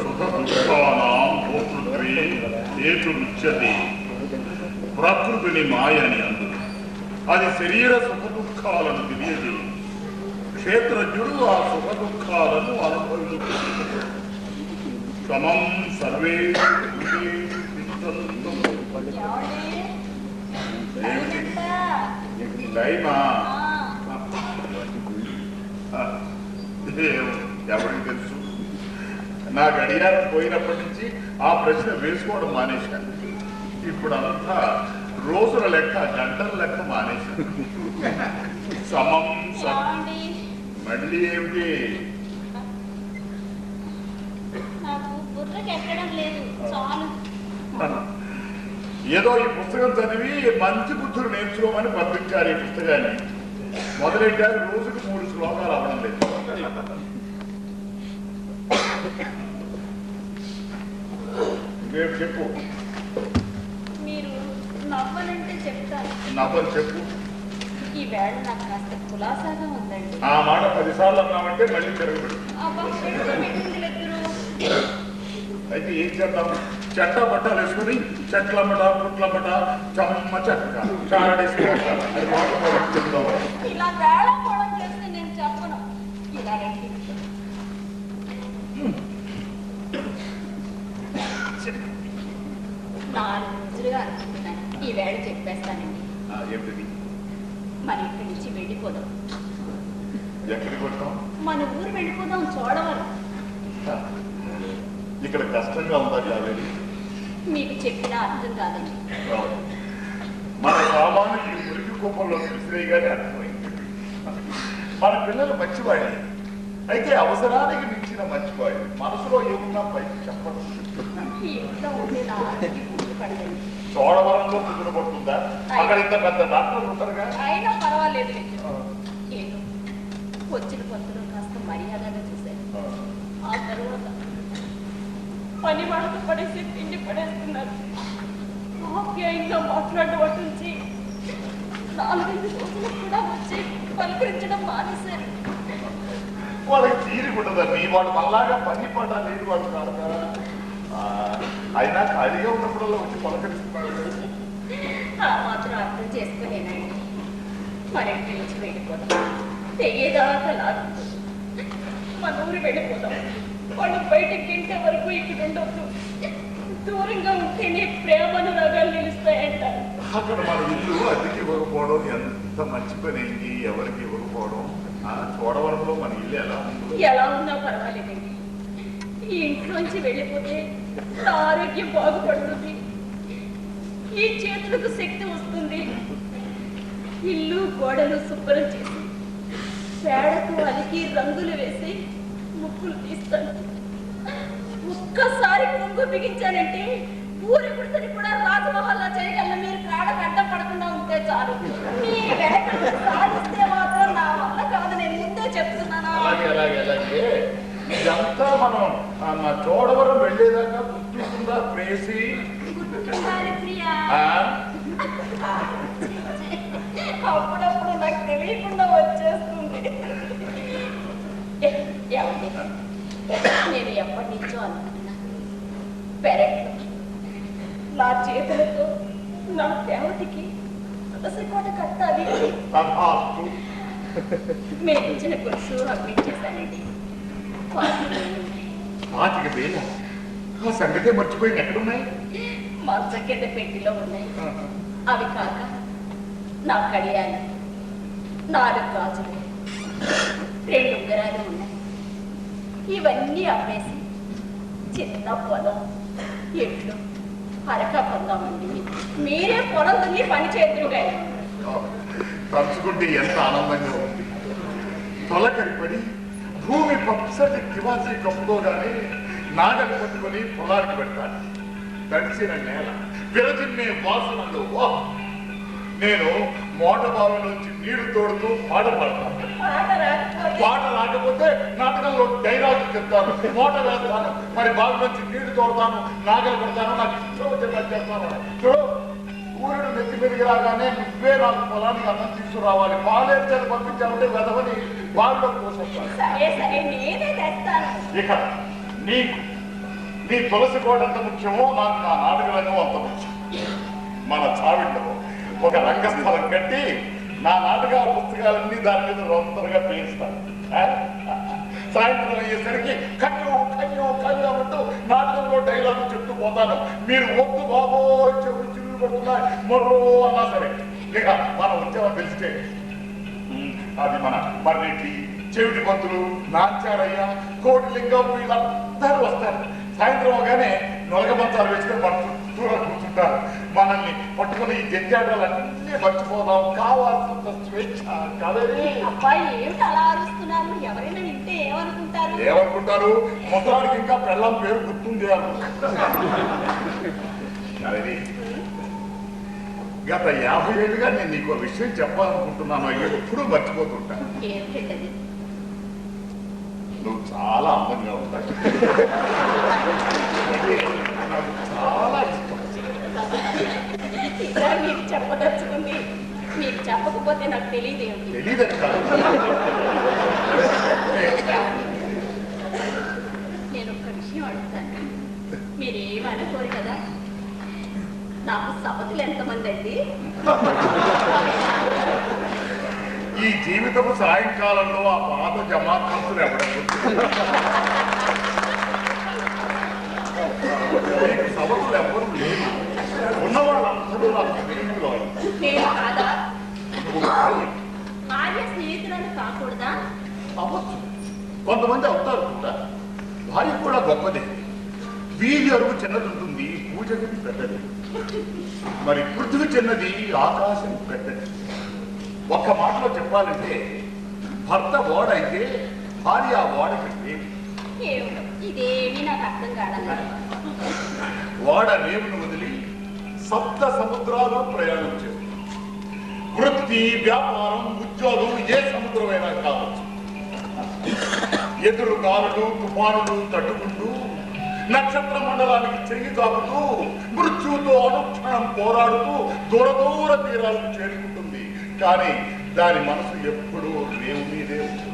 సుఖ దుఃఖానాం భోతృత్వే హేతురుచ్యతే ప్రకృతిని మాయని అందు. అది శరీర సుఖ దుఃఖాలను తెలియదు క్షేత్రజ్ఞుడు ఆ సుఖ దుఃఖాలను అనుభవించు సమం సర్వే ఎవరికి తెలుసు? నా గడియారం పోయినప్పటి నుంచి ఆ ప్రశ్న వేసుకోవడం మానేశాను. ఇప్పుడు అంతా రోజుల లెక్క గంటల లెక్క మానేశాను. సమం? మళ్ళీ ఏమిటి? ఏదో ఈ పుస్తకం చదివి మంచి బుద్ధులు నేర్చుకోమని పంపించారు ఈ పుస్తకాన్ని. మొదలెట్టారు రోజుకు మూడు శ్లోకాలు అవ్వడం లేదు. రేపు చెప్పు. మీరు నవ్వనంటే చెప్తాను నవ్వని చెప్పు. ఈ వేళ నాకు కాస్త కులాసాగా ఉందండి. ఆ మాట పదిసార్లు అన్నామంటే మళ్ళీ తిరగబడి. అయితే ఏం చేద్దాం? చెట్ట బట్టలు వేసుకుని చెట్లమ్మట పుట్లమ్మట చమ్మ చెక్క చారడేసి అది మాట మొదలు చెప్తాం ఇలా వేళ కూడా చేస్తే నేను చెప్పను. ఇలా రండి. నాలుగు రోజులుగా అనుకుంటున్నాను ఈ వేళ చెప్పేస్తానండి ఆ, మన ఇక్కడి నుంచి వెళ్ళిపోదాం ఎక్కడికి కొడతాం మన ఊరు వెళ్ళిపోదాం చూడవరం ఇక్కడ కష్టంగా ఉందా కావేరి మీకు చెప్పినా అర్థం కాదండి మన సామాను ఈ మురికి కుప్పంలో విసిరేయగానే అర్థమైంది మన పిల్లలు మంచివాడే అయితే అవసరానికి మించిన మంచివాడు మనసులో ఏమున్నా పైకి చెప్పదు నా చోడవరంలో కుదురబడుతుందా అక్కడ ఇంత పెద్ద డాక్టర్లు ఉంటారుగా? అయినా పర్వాలేదు. వచ్చిన కొత్తలో కాస్త మర్యాదగా చూశాను ఆ, తర్వాత పని వాళ్ళతో పడేసి తిండి పడేస్తున్నారు. ఆప్యాయంగా మాట్లాడడం నుంచి నాలుగైదు రోజులు కూడా వచ్చి పలకరించడం మానేశారు. వాళ్ళకి తీరిక ఉండదండి వాడు మళ్ళాగా పని లేదు వాడు కాదు అయినా ఖాళీగా ఉన్నప్పుడల్లా వచ్చి పలకరిస్తున్నాడు మాత్రం అర్థం చేసుకోలేనండి. మరింటి నుంచి వెళ్ళిపోదాం? తెగేదాకా లాగు మన ఊరు వాళ్ళు బయటకి తింటే వరకు ఇక్కడ ఉండొద్దు. దూరంగా ఉంటేనే ప్రేమను రగాలు నిలుస్తాయంటారు. అక్కడ మన ఇల్లు అద్దెకి ఇవ్వకపోవడం ఎంత మంచి పని ఎవరికి ఇవ్వకపోవడం? చోడవరంలో మన ఇల్లు ఎలా ఎలా ఉన్నా పర్వాలేదండి. ఈ ఇంట్లోంచి వెళ్ళిపోతే నా ఆరోగ్యం బాగుపడుతుంది. ఈ చేతులకు శక్తి వస్తుంది. ఇల్లు గోడలు శుభ్రం చేసి పేడకు అలికి రంగులు వేసి ముక్కులు తీస్తాను. ఒక్కసారి కొంగు బిగించానంటే ఊరి గుడిసెని కూడా రాజమహల్లా చేయగలను? మీరు కాడకు అడ్డం పడకుండా ఉంటే చాలు. మీ వెనక సాధిస్తే మాత్రం నా వల్ల కాదు. నేను ముందే చెప్తున్నానా? ఇదంతా మనం మా చోడవరం వెళ్ళేదాకా గుర్తుంటుందా ప్రేసి? అప్పుడప్పుడు నాకు తెలియకుండా వచ్చేస్తుంది? నేను ఎప్పటి నుంచో అనుకుంటున్నా పెరట్లో. నా చేతులతో నా దేవతకి తులసికోట కట్టాలి. మేము ఇచ్చిన కొలుసు అప్పించేశానండి పాతిక వేల ఆ సంగతే మర్చిపోయి ఎక్కడున్నాయి? మంచ కింద పెట్టిలో ఉన్నాయి. అవి కాక నా కడియాలు నాలుగు గాజులు రెండు ఉంగరాలు ఉన్నాయి. ఇవన్నీ అమ్మేసి చిన్న పొలం ఎట్లు అరక పొందామండి మీరే పొలం దున్ని పని చేతురుగా తలుచుకుంటే ఎంత ఆనందంగా ఉంది. తొలకరిపడి భూమి పచ్చటి కివాసి కప్పుకోగానే నాగలి పట్టుకొని పొలానికి పెట్టాలి తడిసిన నేల విరజిమ్మే వాసనలు! నేను మోట బావి నుంచి నీళ్ళు తోడుతూ పాట పాడతాను. పాట రాకపోతే? నాటకంలో డైలాగ్ చెప్తాను మోట వేస్తాను. మరి బావి నుంచి నీళ్ళు తోడతాను నాగలు కొడతాను నాకు ఇష్టం వచ్చినట్టు చేస్తాను. చూడు! ఊరిని నెత్తి మీదకి రాగానే నువ్వే నాకు పొలానికి అన్నం తీసుకురావాలి. పాలేర్చాలు పంపించాలంటే వెదవని తెస్తాను. ఇక నీకు నీ తులసి కోట ఎంత ముఖ్యమో నాకు నా నాటక రంగం అంత ముఖ్యం. మన చావిట్లో ఒక రంగస్థలం కట్టి నా నాటకాల పుస్తకాలన్నీ దాని మీద రొంతరగా పేయిస్తాను ఆ? సాయంత్రం అయ్యేసరికి కన్యో కన్యో కన్యో అంటూ నాటకంలో డైలాగ్ చెప్తూ పోతాను. మీరు వద్దు బాబో చెవులు మరో అన్నా సరే. ఇక మన ఉద్యమం తెలిస్తే. అది మన మర్రెడ్డి చెవిటి పంతులు నాంచారయ్య కోటి లింగం వీళ్ళందరూ వస్తారు. సాయంత్రం అవగానే నొలగ మంచాలు వేసుకొని మన కూర్చుంటారు. మనల్ని పట్టుకుని ఈ జంజాటాలన్నీ మర్చిపోదాం. కావాల్సినంత స్వేచ్ఛ కావేరి. అబ్బాయి ఏమిటి అలా అరుస్తున్నారు? ఎవరైనా వింటే ఏమనుకుంటారు? ఏమనుకుంటారు? ముసలాడికి ఇంకా పెళ్ళం పేరు గుర్తుంది అనుకుంటారు కావేరి గత యాభై ఏళ్ళుగా నేను నీకు ఒక విషయం చెప్పాలనుకుంటున్నాను. ఎప్పుడూ మర్చిపోతుంటాను ఏమిటది నువ్వు చాలా అందంగా ఉంటావు. చాలా ఇష్టం. మీకు చెప్పదలుచుకుంది. మీకు చెప్పకపోతే నాకు తెలియదు కాదు. నేను ఒక విషయం అడుగుతాను. మీరేం అనుకోరు కదా? నాకు సపతులు ఎంతమంది అండి? ఈ జీవితపు సాయంకాలంలో ఆ పాత జమాత్మలు ఎవరు సభకులు ఎవరు లేరు. ఉన్నవాళ్ళందరూ నా స్నేహితులు నేను కాదా? భార్య. స్నేహితులను కాకూడదా? అవ్వచ్చు. కొంతమంది అవుతారు కూడా. భార్య కూడా గొప్పదే. వీధి అరుగు చిన్నది ఉంటుంది పూజ గది పెద్దది. మరి పృథ్వీ చిన్నది ఆకాశం పెద్దది. ఒక్క మాటలో చెప్పాలంటే భర్త ఓడైతే భార్య ఇదేమీ నాకు అర్థం కాడలేదు ఓడ రేవును వదిలి సప్త సముద్రాలు ప్రయాణం చేస్తుంది వృత్తి వ్యాపారం ఉద్యోగం ఏ సముద్రమైనా కావచ్చు. ఎదురు గాలులు తుఫానులు తట్టుకుంటూ నక్షత్ర మండలానికి చెయ్యి తాకుతూ మృత్యువుతో అనుక్షణం పోరాడుతూ దూర దూర తీరాలను చేరుకుంటుంది. కానీ దాని మనసు ఎప్పుడూ రేవు మీదే ఉంటుంది.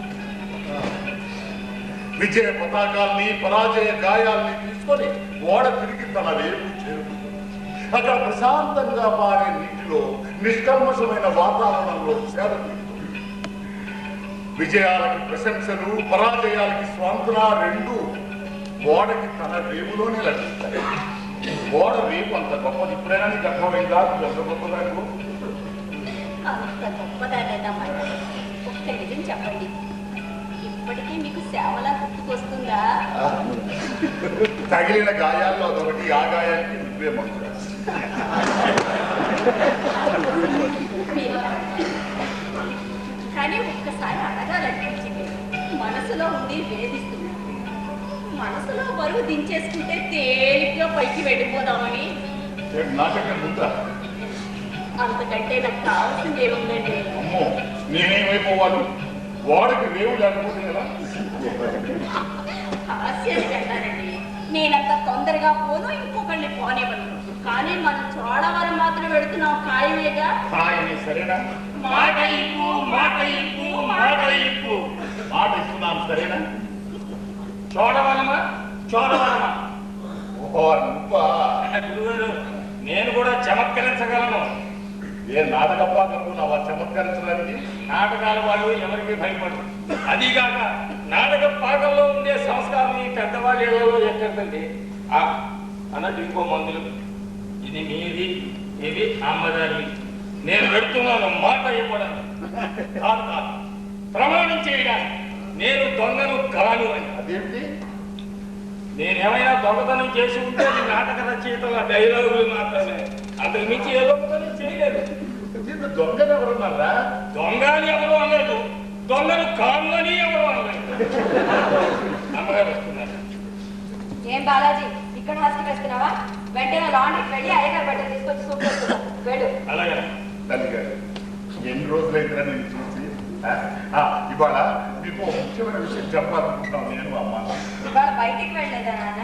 విజయ పతాకాల్ని పరాజయ గాయాల్ని తీసుకొని ఓడ తిరిగి తన రేపు చేరుకుంటుంది. అక్కడ ప్రశాంతంగా పారే నీటిలో నిష్కల్మషమైన వాతావరణంలో సేవ విజయాలకి ప్రశంసలు పరాజయాలకి స్వాంతన రెండు ఓడకి తన రేవులోనే లభిస్తాయి. ఓడ రేపు అంత గొప్పది. ఇప్పుడైనా నీకు అర్థమైందా ఎంత గొప్పదాకు అంత గొప్పదానేదమ్మా ఒక్క నిజం చెప్పండి. ఇప్పటికీ మీకు సేవలా గుర్తుకొస్తుందా? తగిలిన గాయాల్లో అదొకటి. ఆ గాయానికి నువ్వే మందు కానీ ఒక్కసారి అడగాలనిపించింది. మనసులో ఉండి వేధిస్తుంది మనసులో బరువు దించేసుకుంటే తేలిగ్గా పైకి వెళ్ళిపోదామని. అంతకంటే నాకు కావాల్సింది ఏముందండి? అమ్మో నేనేమైపోవాలి వాడికి రేవు లేకపోతే ఎలా? హాస్యానికి అన్నారండి నేనంత తొందరగా పోను ఇంకొకళ్ళని పోనివ్వను. కానీ మనం చోడవరం మాత్రం వెళుతున్నాం ఖాయమేగా ఆయన సరేనా? మాట ఇప్పు మాట ఇప్పు మాట ఇప్పు మాట ఇస్తున్నాను సరేనా? చూడవలమా చూడవలమా. నువ్వా నేను కూడా చమత్కరించగలను. ఏ నాటకప్పా కనుక్కున్నావా చమత్కరించడానికి? నాటకాల వాళ్ళు ఎవరికి భయపడరు. అదిగాక నాటక పాకంలో ఉండే సంస్కారం ఈ పెద్దవాళ్ళు ఏదో ఎక్కడండి ఆ అన్నట్టు ఇంకో మందులు. ఇది మీది ఇది అమ్మదారి. నేను పెడుతున్నాను మాట ఇవ్వడం. కాదు కాదు. ప్రమాణం చేయడానికి నేను దొంగను కాను అని. అదేంటి నేనేమైనా దొంగతనం చేసి ఉంటే అది నాటక రచయితల డైలాగులు మాత్రమే. అంతకు మించి ఏ దొంగతనం చేయలేదు. దొంగలు ఎవరున్నారా దొంగ అని ఎవరు అనలేదు. దొంగను కాను అని ఎవరు అనలేదు. అమ్మగారు వస్తున్నారు. ఏం బాలాజీ ఇక్కడ హాస్కి వేస్తున్నావా వెంటనే లాండ్రీకి వెళ్ళి అయ్యగారు బట్టలు తీసుకొచ్చి సూప్ వేస్తున్నా వెళ్ళు. అలాగే. తల్లి గారు ఎన్ని రోజులైందిరా నేను ఇవాళ మీకు ముఖ్యమైన విషయం చెప్పాలనుకుంటున్నాను నేను అమ్మ. ఇవాళ బయటికి వెళ్ళలేదా నాన్న?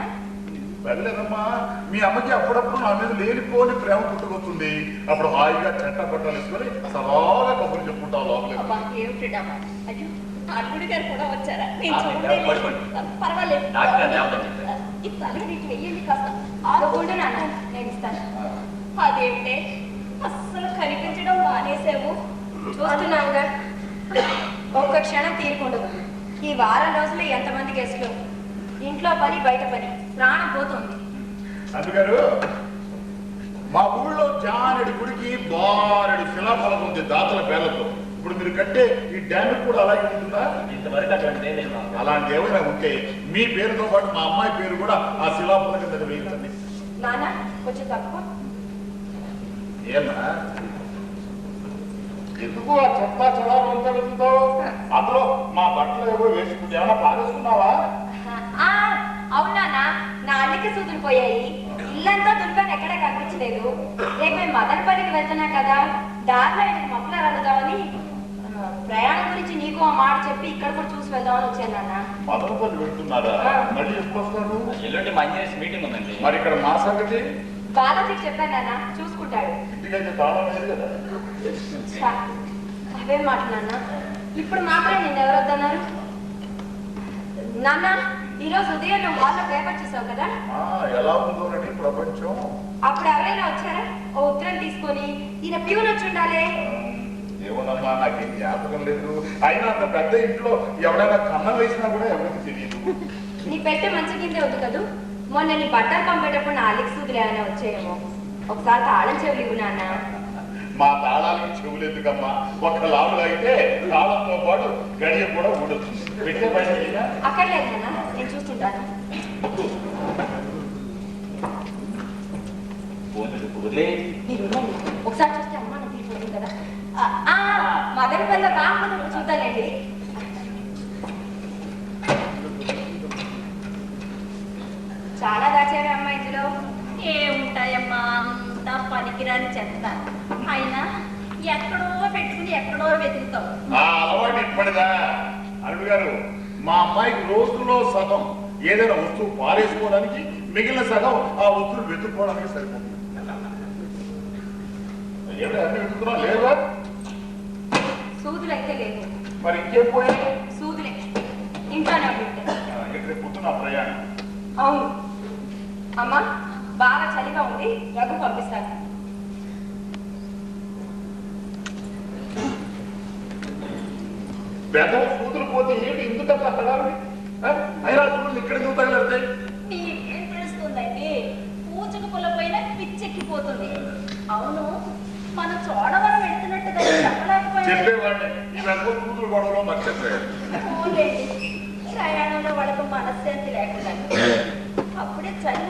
వెళ్ళలేదమ్మా మీ అమ్మకి అప్పుడప్పుడు నా మీద లేనిపోని ప్రేమ పుట్టుకొస్తుంది. అప్పుడు హాయిగా చెట్ట బట్టలు వేసుకొని సరాగా కబుర్లు చెప్పుకుంటాం అల్లుడి గారు కూడా వచ్చారా. పర్వాలేదు. వెయ్యండి కాస్త. నాన్న. నేను ఇస్తాను. అదేంటే అస్సలు కనిపించడం మానేసావు ఒక్క క్షణం తీరుకుండదు ఈ వారం రోజులు ఎంతమంది గెస్ట్లు? ఇంట్లో పని బయట పని. ప్రాణం పోతుంది. అందుగారు మా ఊళ్ళో జానడి గుడికి బారెడు శిలాఫలం ఉంది దాతల పేర్లతో. ఇప్పుడు మీరు కట్టే ఈ డ్యామ్ కూడా అలాగే ఉంటుందా? ఇంతవరకు అటువంటి నేను అలాంటి ఏమైనా ఉంటే మీ పేరుతో పాటు మా అమ్మాయి పేరు కూడా ఆ శిలాఫలం కింద వేయించండి నాన్న కొంచెం తక్కువ ఏమా ఎందుకు ఆ చెత్త చెదారం అంతా వెతుకుతావు? అందులో మా బట్టలు ఏవో వేసుకుంటే ఏమైనా పారేసుకున్నావా? ఆ, అవునా నా అల్లిక సూదులు పోయాయి. ఇల్లంతా దుర్గాన్ని ఎక్కడ కనిపించలేదు. రేపు మేము మదనపల్లికి వెళ్తున్నా కదా. దారిలో ఆయనకు మఫ్లర్ అడుగుదామని ప్రయాణం గురించి నీకు ఆ మాట చెప్పి ఇక్కడ కూడా చూసి వెళ్దామని వచ్చాను నాన్న. మదనపల్లి వెళ్తున్నారా? మళ్ళీ ఎప్పుడు వస్తారు? ఎల్లుండి మంచి మీటింగ్ ఉందండి. మరి ఇక్కడ మా సంగతి? బాలాజీకి చెప్పాను నాన్న చూసుకుంటాడు. అవేం మాటలు నాన్న? ఇప్పుడు మాత్రం నేను ఎవరు వద్దన్నారు నాన్న ఈరోజు ఉదయం నువ్వు హాల్లో పేపర్ చూసావు కదా? ఎలా ఉందోనని ప్రపంచం. అప్పుడు ఎవరైనా వచ్చారా? ఓ ఉత్తరం తీసుకొని ఈయన ప్యూన్ వచ్చి ఉండాలి. ఏమోనమ్మా నాకేం జ్ఞాపకం లేదు. అయినా అంత పెద్ద ఇంట్లో ఎవడైనా కన్నం వేసినా కూడా ఎవరికి తెలియదు. నీ పెట్టె మంచి కిందే ఉంది కదూ? మొన్న నీ బట్టలు పంపేటప్పుడు నా అలికి సూదులు ఏమైనా వచ్చాయేమో ఒకసారి తాళం చెవులు ఇవ్వు నాన్న. మా తాళాలకి చెవులు ఎందుకమ్మా ఒక్క లాభం అయితే తాళంతో పాటు గడియ కూడా ఊడొస్తుంది పెట్టే పని లేదా? అక్కర్లేదు నాన్న నేను చూస్తుంటాను. ఒకసారి చూస్తే అనుమానం తీరిపోతుంది కదా. మదన పిల్ల కాకపోతే చూద్దానండి దాచావే అమ్మ ఇందులో. ఏముంటాయమ్మా? అంతా పనికిరాని చెత్త. అయినా ఎక్కడో పెట్టుకుని ఎక్కడో వెతుకుతావు ఆ అలవాటు ఇప్పటిదా? అల్లుడు గారు మా అమ్మాయికి రోజులో సగం ఏదైనా వస్తువు పారేసుకోవడానికి మిగిలిన సగం ఆ వస్తువులు వెతుక్కోవడానికి సరిపోతుంది. లేదా? సూదులు అయితే లేవు మరి ఇంకేం పోయాయి? సూదులే. ఇంట్లోనే ఉంటాయి ఆ, ఇక రేపు పొద్దున ప్రయాణం. అవును. అమ్మా బాగా చలిగా ఉంది రఘు పంపిస్తాను. పెద్ద కూతురు పోతే ఏంటి ఎందుకంత చూడండి ఇక్కడ ఎందుకు తగలడతాయి నీకేం తెలుస్తుందండి? పూజకు పుల్లపోయినా పిచ్చెక్కిపోతుంది. అవును మన చోడవరం చెప్పలేకపోయాడు చెప్పేవాడిని. ఈ వెనక కూతురు గొడవలో. ప్రయాణంలో వాళ్ళకు మనశ్శాంతి లేకుండా. అప్పుడే చలి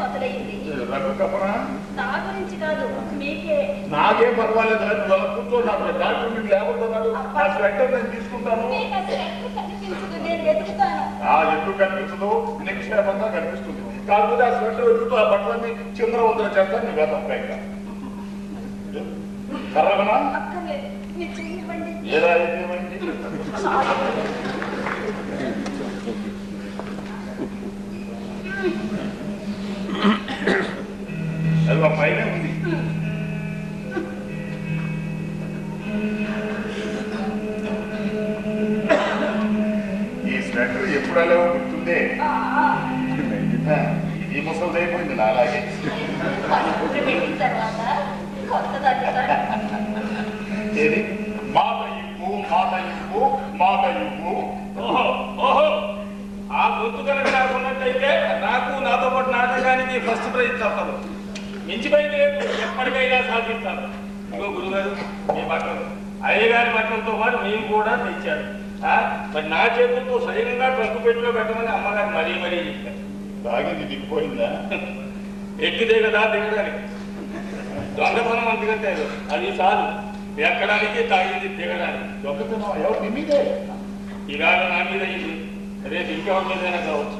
కపరా? నా గురించి కాదు మీకే. నాకేం పర్వాలేదు నువ్వు అలా కూర్చో నాకు డాక్టర్ మీకు లేకపోతున్నాడు ఆ స్వెటర్ నేను తీసుకుంటాను ఎందుకు కనిపించదు? నిక్షేపంగా కనిపిస్తుంది. కాకపోతే ఆ స్వెటర్ వెతుకుతూ ఆ బట్టలన్నీ చింద్రవందన చేస్తాను నీవే తప్ప ఇంకా కర్రగనా ఏదా నాటకానికి ఫస్ట్ ప్రైజ్ తప్పదు మించిపోయింది లేదు ఎప్పటికైనా సాధిస్తాను ఇగో గురుగారు మీ బట్టలు. అయ్యగారి బట్టలతో పాటు మేము కూడా తెచ్చారు. మరి నా చేతులతో స్వయంగా ట్రక్కు పెట్టిలో పెట్టమని అమ్మగారు మరీ మరీ చెప్పారు. తాగింది దిగిపోయిందా? ఎక్కితే కదా దిగడానికి. దొంగతనం అందుకంటే అది? చాలు. ఎక్కడానికి తాగింది దిగడానికి. దొంగతనం ఎవరు? ఇవాళ నా మీద ఇది. రేపు ఇంకెవరి మీదైనా కావచ్చు?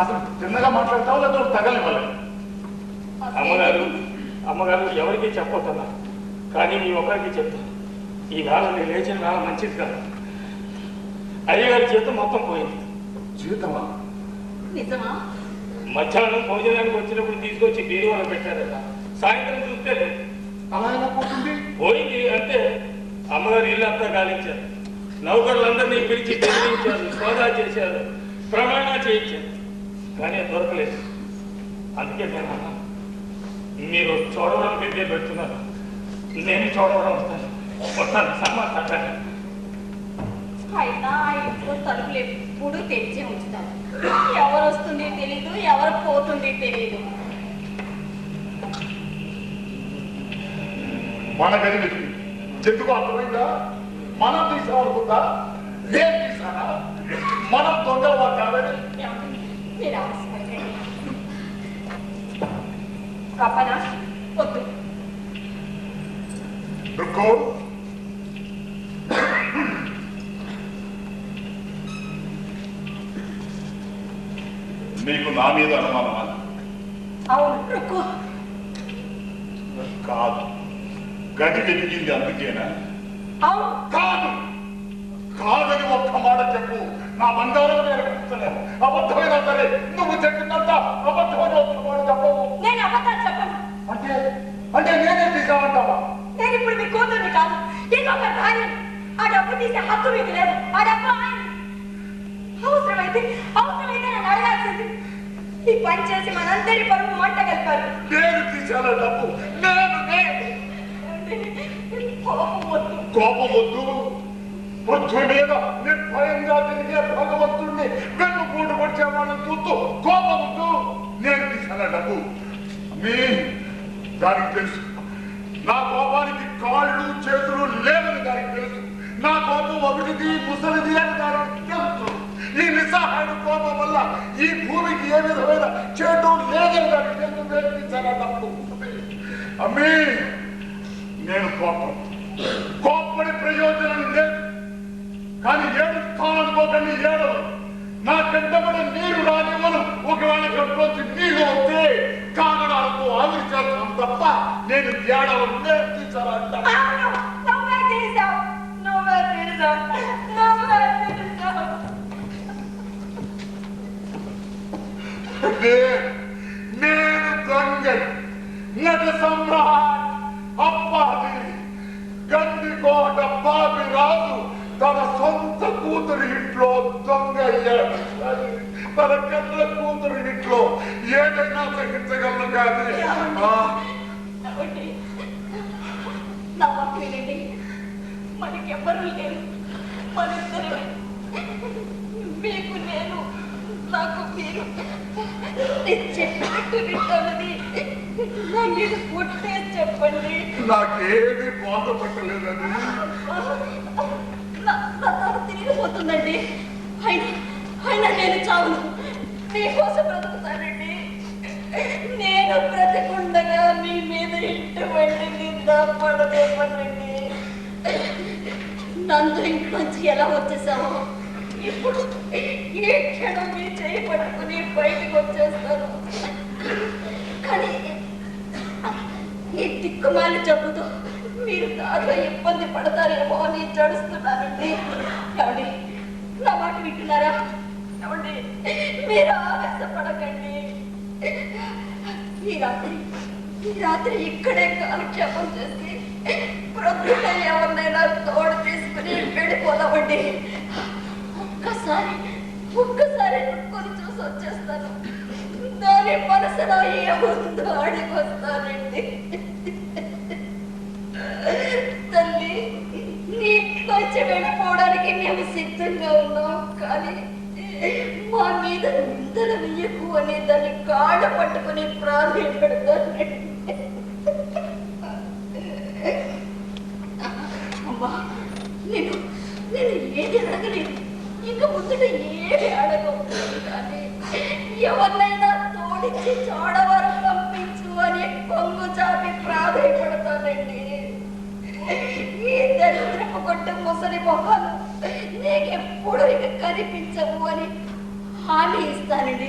అసలు చిన్నగా మాట్లాడతావు లేదా తగలివ్వాలి అమ్మగారు అమ్మగారు ఎవరికి చెప్పొద్దన్నా. కానీ మీ ఒక్కరికి చెప్తాను ఈ వేళ నేను లేచిన వేళ మంచిది కాదు. అయ్యగారి జీతం మొత్తం పోయింది. జీతమా నిజమా? మధ్యాహ్నం భోజనానికి వచ్చినప్పుడు తీసుకొచ్చి బీరువాలో పెట్టారట. సాయంత్రం చూస్తే లేదు. అలా పోతుంది? పోయింది అంటే అమ్మగారు ఇల్లు అంతా గాలించారు. నౌకర్లందరినీ పిలిచి బెదిరించారు సోదా చేశారు. ప్రమాణ చేయించారు. కానీ దొరకలేదు. అందుకే నేను మీరు చూడవరం దగ్గర పెడుతున్నారు. నేను చూడవరం వస్తాను. వస్తాను. ఆ ఇంట్లో తలుపులు ఎప్పుడు తెరిచే ఉంచుతారు. ఎవరు వస్తుంది తెలీదు ఎవరు పోతుంది తెలీదు. మన గది చెట్టుకు అర్థమైందా? మనం నేను తీసానా మనం కాదని ఏమండి? మీరు వద్దు. రుక్కో నీకు నా మీద అనుమానమా? అవును రుక్కు. కాదు. గది వెతికింది అందుకేనా? కాదు. కాదని ఒక్క మాట చెప్పు. నా నేను పెంచలేను. అబద్ధమైనా సరే నువ్వు చెప్పినంత అబద్ధమని మాట చెప్పవు. నేను అబద్ధాలు చెప్పను. అంటే అంటే నేనే తీసామంటావా నేను ఇప్పుడు మీ కూతుర్ని కాదు ఇంకొక భార్య ఆ డబ్బు తీసే హక్కు మీకు లేదు. ఆ డబ్బు ఆయన అవసరమైతే అవసరమైతే నన్ను అడగాల్సింది. ఈ పని చేసి మనందరి పరువు మంట కలిపారు. నేను తీసాను డబ్బు. నేను నేను. కోపం వద్దు. కోపం వద్దు. పృథ్వీ మీద నిర్భయంగా తిరిగే భగవంతుడిని వెన్ను పూట వచ్చేవాళ్ళని చూస్తూ కోపంతో నేను తీసాను డబ్బు మీ దానికి తెలుసు. నా కోపానికి కాళ్ళు చేతులు లేవని దానికి తెలుసు. నా కోపం ఒకటిది ముసలిది అని దానికి తెలుసు. ఈ నిస్సహాయుడు కోపం వల్ల ఈ భూమికి ఏ విధమైన చేటు లేదని దానికి తెలుసు. నేను తీసాను డబ్బు అమ్మీ నేను కోపం. కోపడి ప్రయోజనం లేదు. కానీ ఏడుస్తాను అనుకోకండి ఏడు నా కంటబడి నీరు రానివ్వను ఒకవేళ కంట్లోంచి నీళ్ళు వస్తే కాగడాలతో ఆవిరి చేస్తాను తప్ప నేను ఏడవను నేను తీసారంట అవును, నువ్వే చేశావు నువ్వే చేశావు నువ్వే చేశావు నేను దొంగ నట సమ్రాట్ అప్పాది గండికోట బాబి రాజు తన సొంత కూతురి ఇంట్లో దొంగ తన కన్న కూతురి ఇంట్లో ఏదైనా సహించగలను కానీ మనకెవ్వరూ లేరు మనిద్దరమే మీకు నేను నాకు మీరు నేను చెప్పినట్టు వింటానని నా మీద పుట్టే చెప్పండి నాకేమీ బోధపట్టలేదని తల అయినా అయినా నేను చావును. మీకోసం బ్రతుకుతానండి. నేను బ్రతకుండగా మీ మీద ఇంటి వండి నింద పడదేమనండి నందు ఇంట్లోంచి ఎలా వచ్చేసామో ఇప్పుడు ఏ క్షణం మీ చేయి పట్టుకుని బయటకు వచ్చేస్తాను. కానీ ఈ దిక్కుమాలి చెబుతూ మీరు బాగా ఇబ్బంది పడతారేమో అని జడుస్తున్నానండి ఏమండి? నా మాట వింటున్నారా? ఏమండి? మీరు ఆవేశపడకండి. ఈ రాత్రి ఈ రాత్రి ఇక్కడే కాలక్షేపం చేసి ప్రొద్దున ఎవరినైనా తోడు తీసుకుని వెళ్ళిపోదామండి. ఒక్కసారి ఒక్కసారి కొని చూసి వచ్చేస్తాను. దాని మనసులో ఏముందో అడిగి వస్తానండి. తల్లి నీ వచ్చి వెళ్ళిపోవడానికి మేము సిద్ధంగా ఉన్నాం కానీ మా మీద నిందలు వెయ్యకు అని దాన్ని కాళ్ళ పట్టుకుని ప్రాణం పెడతాను. అమ్మా నేను నేను ఏది అడగలేదు. ఇంకా ముందుట ఏమి అడగవు. కానీ ఎవరినైనా తోడించి చోడవరం ఈ దరిద్రపు కొట్ట ముసలి మొహాలు నీకెప్పుడు ఇక కనిపించవు అని హామీ ఇస్తానండి.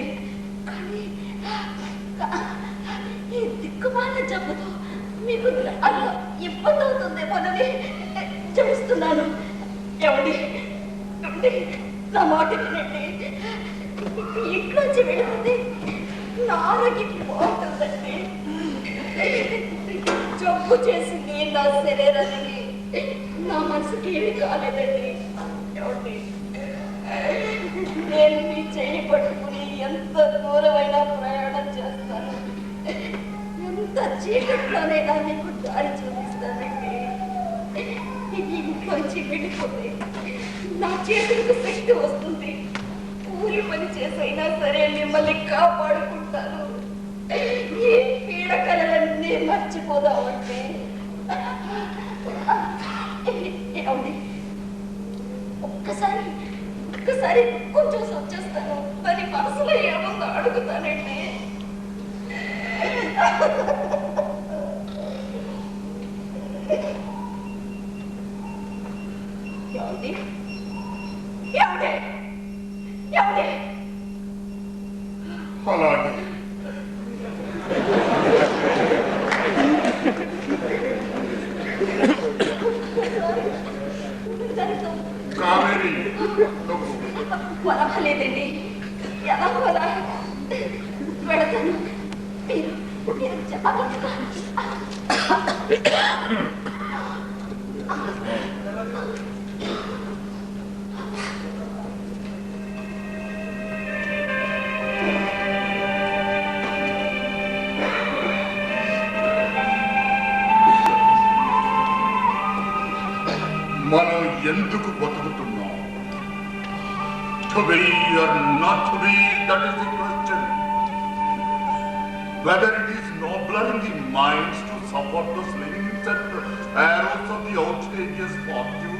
కానీ ఈ దిక్కుమాల జబ్బుతో మీకు అలా ఇబ్బంది అవుతుందేమోనని చూస్తున్నాను ఏమండి? ఏమండి? నా మాట వినండి. ఇంట్లోంచి వెళుతుంది నా ఆరోగ్యం బాగుంటుందండి. జబ్బు చేసింది నా శరీరానికి. నా మనసుకి ఏమి కాలేదండి. ఏమండి? పట్టుకుని ఎంత దూరమైనా ప్రయాణం చేస్తాను. ఎంత చీకట్లోనైనా మీకు దారి చూపిస్తానండి. ఈ ఇంట్లోంచి వెళ్ళిపోతే నా చేతులకు శక్తి వస్తుంది. ఊరి పని చేసైనా సరే మిమ్మల్ని కాపాడుకుంటాను. ఈ పీడకలన్నీ కళలన్నీ ఏమండి ఒక్కసారి ఒక్కసారి కొంచెం వచ్చేస్తాను దాని మనసులో ఏముందో అడుగుతానండి. The slings and arrows of the outrageous fortune,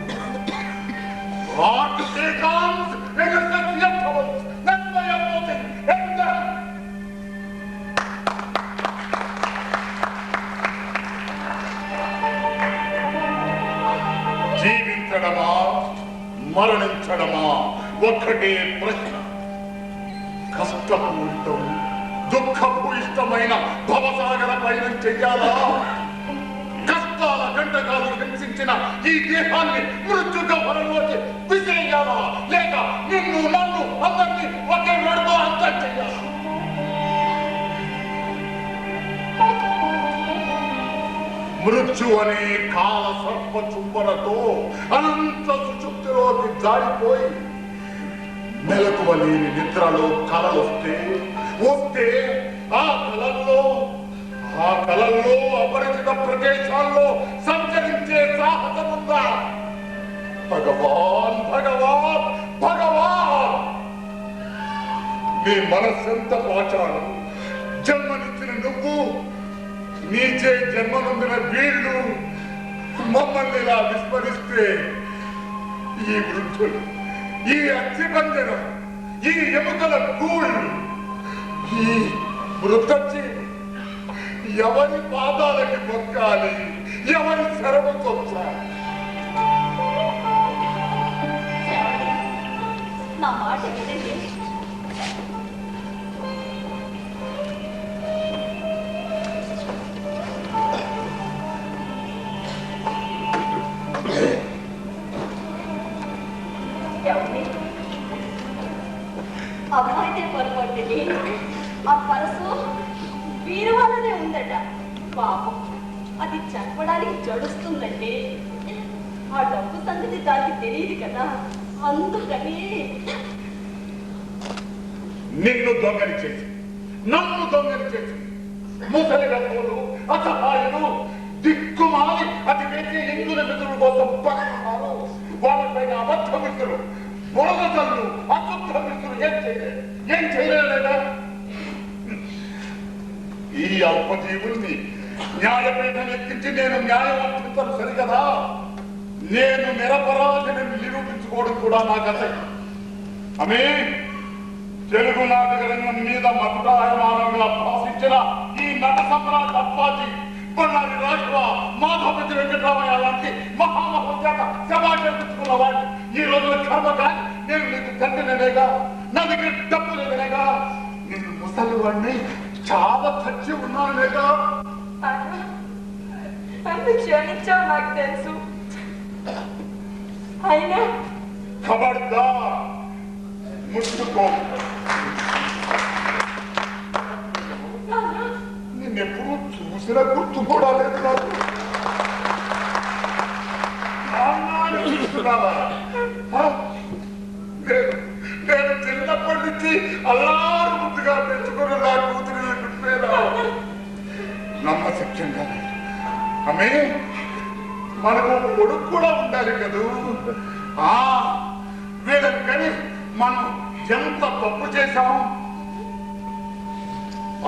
or to take arms against the fear powers that by opposing and them. జీవించడమా మరణించడమా ఒక్కటే ప్రశ్న కష్టపూరితం దుఃఖభూయిష్టమైన భవసాగర పయనం చెయ్యాలా గంటకాలు ఈ దేహాన్ని మృత్యు గహరంలోకి విసిరేయాలా లేక నిన్ను నన్ను అందరినీ ఒకే నడుమ అంతం చేయాలా మృత్యు అనే కాల సర్ప చుంబనతో అనంత సుషుప్తిలోకి జారిపోయి మెలకువ లేని నిద్రలో కలలొస్తే వస్తే ఆ కలల్లో ఆ కలల్లో అపరిచిత ప్రదేశాల్లో సంచరించే భగవాన్ భగవాన్ భగవాన్ నీ మనస్సెంత పాచాను జన్మనిచ్చిన నువ్వు నీచే జన్మనొందిన వీళ్ళు మమ్మల్ని ఇలా విస్మరిస్తే ఈ వృద్ధులు ఈ అస్థిబంజనం ఈ ఎముకల గూళ్ళు ఈ మృతచి ఎవరి పాదాలకి బొక్కాలి మొక్కాలి ఎవరి శరము కొచ్చాలి నా మాట వినండి ఏమండి? అమ్మాయితే పొరపడ్డది ఆ పరసు వీరు వల్లనే ఉందట పాపం అది చెప్పడానికి జడుస్తుందండి ఆ డబ్బు సంగతి దానికి తెలియదు కదా. అందుకని నిన్ను దొంగని చేసి నన్ను దొంగని చేసి ముసలి రథములు అసహాయులు దిక్కుమాలి అది వేసే ఇందుల మిత్రుల కోసం పడుతున్నారు వాళ్ళపైన అబద్ధ మిత్రులు బురద తల్లు అశుద్ధ మిత్రులు ఏం చేయలేదు ఏం చేయలేదా ఈ అల్పజీవుల్ని న్యాయపీఠం ఎక్కించి నేను న్యాయం అర్పించను సరికదా నేను నిరపరాధిని నిరూపించుకోవడం కూడా నా కథ. ఆమె తెలుగు నాటక రంగం మీద మకుటాయమానంగా భాషించిన ఈ నట సమ్రాట్ అప్పాజీ బళ్ళారి రాఘవ మాధవతి వెంకటరామయ్య లాంటి మహామహోద్యాత సమాజంచుకున్న వాడు ఈ రోజు కర్మ కానీ నేను నీకు తండ్రినేగా నా దగ్గర డబ్బు లేదనేగా నేను ముసలి వాడిని చాలా చచ్చి ఉన్నానునేగా నన్ను క్షమించావు నాకు తెలుసు. అయినా ఖబర్దా ముట్టుకో. నిన్నెప్పుడు చూసిన గుర్తు కూడా లేదు నాకు. నేను నేను చిన్నప్పటి నుంచి అల్లారు ముందుగా పెంచుకో నా కూతురు చెప్పేదా నమ్మశక్యంగా అమ్మే మనకు కొడుకు కూడా ఉండాలి కదూ. ఆ వీళ్ళని మనం ఎంత తప్పు చేశాం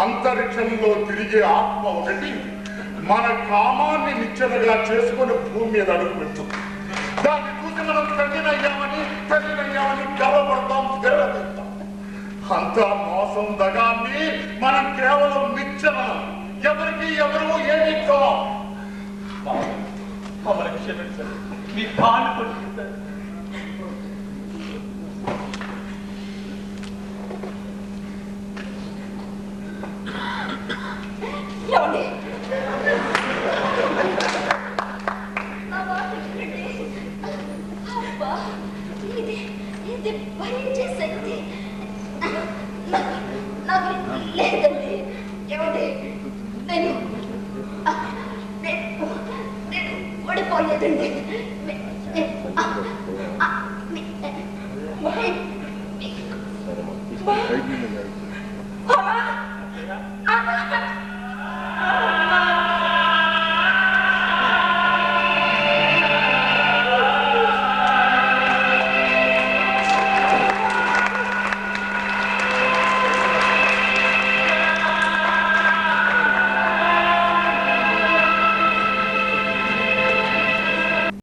అంతరిక్షంలో తిరిగే ఆత్మ ఒకటి మన కామాన్ని నిచ్చెనగా చేసుకుని భూమి మీద అడుగు పెడుతుంది దాన్ని చూసి మనం తల్లినయ్యామని తల్లినయ్యామని గర్వపడతాం గర్వపడతాం. అంత మోసం దగాన్ని మనం కేవలం నిచ్చెన ఎవరికి ఎవరు ఏమి కాం మమ్మల్ని క్షమించండి మీ